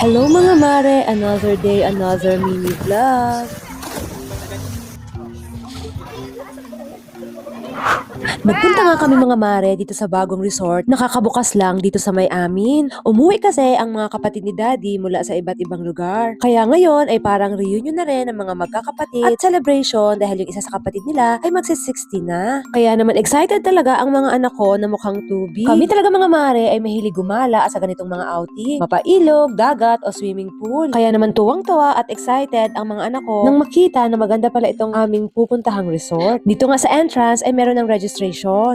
Hello mga mare, another day, another mini vlog. Nagpunta nga kami mga mare dito sa bagong resort. Nakakabukas lang dito sa may amin. Umuwi kasi ang mga kapatid ni daddy mula sa iba't ibang lugar. Kaya ngayon ay parang reunion na rin ng mga magkakapatid at celebration dahil yung isa sa kapatid nila ay magsi-60 na. Kaya naman excited talaga ang mga anak ko na mukhang tubi. Kami talaga mga mare ay mahilig gumala sa ganitong mga outing. Mapailog, dagat o swimming pool. Kaya naman tuwang-tuwa at excited ang mga anak ko nang makita na maganda pala itong aming pupuntahang resort. Dito nga sa entrance ay meron ng registration.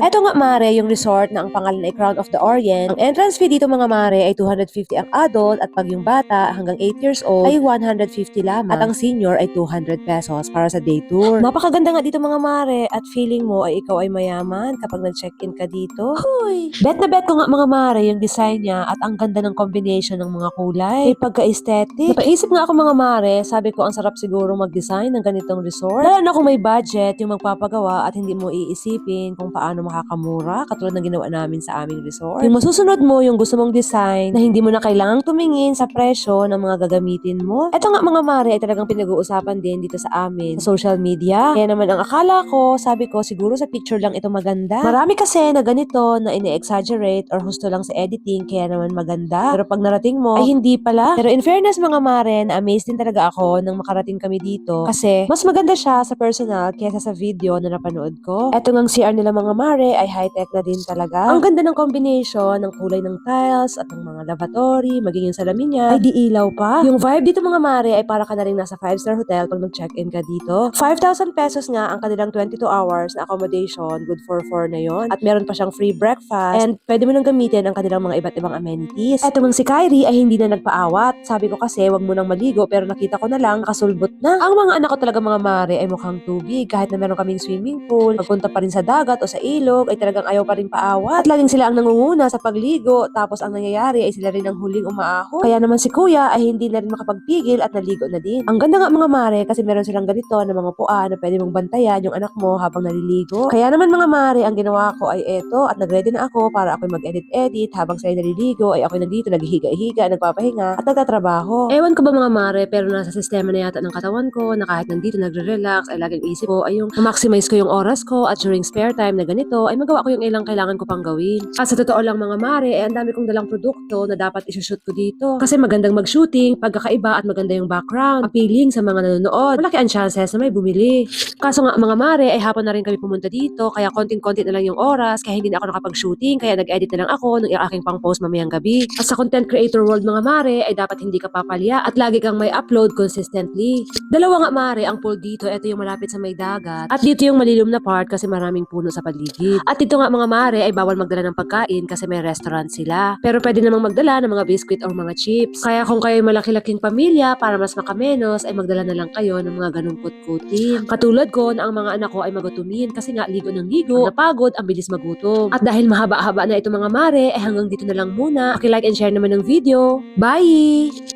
Eto nga mare yung resort na ang pangalan ay Crown of the Orient. Ang entrance fee dito mga mare ay 250 ang adult at pag yung bata hanggang 8 years old ay 150 lamang. At ang senior ay 200 pesos para sa day tour. Napakaganda nga dito mga mare at feeling mo ay ikaw ay mayaman kapag nag-check-in ka dito. Hoy! Bet na bet ko nga mga mare yung design niya at ang ganda ng combination ng mga kulay. May pagka-aesthetic. Napaisip nga ako mga mare, sabi ko ang sarap siguro mag-design ng ganitong resort. Lalo na kung may budget yung magpapagawa at hindi mo iisipin kung paano makakamura katulad ng ginawa namin sa aming resort. Yung masusunod mo yung gusto mong design na hindi mo na kailangang tumingin sa presyo ng mga gagamitin mo. Ito nga mga mare ay talagang pinag-uusapan din dito sa amin sa social media. Kaya naman ang akala ko, sabi ko siguro sa picture lang ito maganda. Marami kasi na ganito na ini-exaggerate or husto lang sa editing kaya naman maganda. Pero pag narating mo ay hindi pala. Pero in fairness mga mare, na-amaze din talaga ako nang makarating kami dito kasi mas maganda siya sa personal kaysa sa video na napanood ko. Eto ngang CR nila mga mare ay high-tech na din talaga. Ang ganda ng combination ng kulay ng tiles at ng mga lavatory, maging yung salamin niya, ay di ilaw pa. Yung vibe dito mga mare ay para ka na rin nasa 5-star hotel pag nag-check-in ka dito. 5,000 pesos nga ang kanilang 22 hours na accommodation, good for 4 na yon At meron pa siyang free breakfast and pwede mo nang gamitin ang kanilang mga iba't ibang amenities. Eto ngang si Kyrie ay hindi na nagpaawat. Sabi ko kasi wag mo nang maligo pero nakita ko na lang kasulbot na. Ang mga anak ko talaga mga mare ay mukhang tubig kahit na meron kaming swimming pool, pagpunta pa rin sa dagat o sa ilog ay talagang ayaw pa rin paawat. At laging sila ang nangunguna sa pagligo tapos ang nangyayari ay sila rin ang huling umaaho. Kaya naman si kuya ay hindi na rin makapagpigil at naligo na din. Ang ganda nga mga mare kasi meron silang ganito na mga pua na pwede mong bantayan yung anak mo habang naliligo. Kaya naman mga mare, ang ginawa ko ay eto at nagready na ako para ako mag-edit-edit habang sila naliligo ay ako nandito naghihiga-higa, nagpapahinga at nagtatrabaho. Ewan ko ba mga mare pero nasa sistema na yata ng katawan ko na kahit nandito nagre-relax ay laging isip ko ay yung maximize ko yung oras ko at during spare time na ganito ay magawa ko yung ilang kailangan ko pang gawin. At sa totoo lang mga mare, eh, ang dami kong dalang produkto na dapat isushoot ko dito. Kasi magandang mag-shooting, pagkakaiba at maganda yung background, appealing sa mga nanonood. Malaki ang chances na may bumili. Kaso nga mga mare, ay hapon na rin kami pumunta dito, kaya konting-konti na lang yung oras, kaya hindi na ako nakapag-shooting, kaya nag-edit na lang ako ng aking pang post mamayang gabi. At sa content creator world mga mare, ay dapat hindi ka papalya at lagi kang may upload consistently. Dalawa nga mare ang pool dito, ito yung malapit sa may dagat. At dito yung malilum na part kasi maraming puno sa paligid. At dito nga mga mare ay bawal magdala ng pagkain kasi may restaurant sila. Pero pwede namang magdala ng mga biscuit or mga chips. Kaya kung kayo malaki-laking pamilya para mas makamenos ay magdala na lang kayo ng mga ganong kutkutin. Katulad ko na ang mga anak ko ay magutumin kasi nga ligo ng ligo, napagod, ang bilis magutom. At dahil mahaba-haba na ito mga mare, ay hanggang dito na lang muna. Paki-like and share naman ng video. Bye!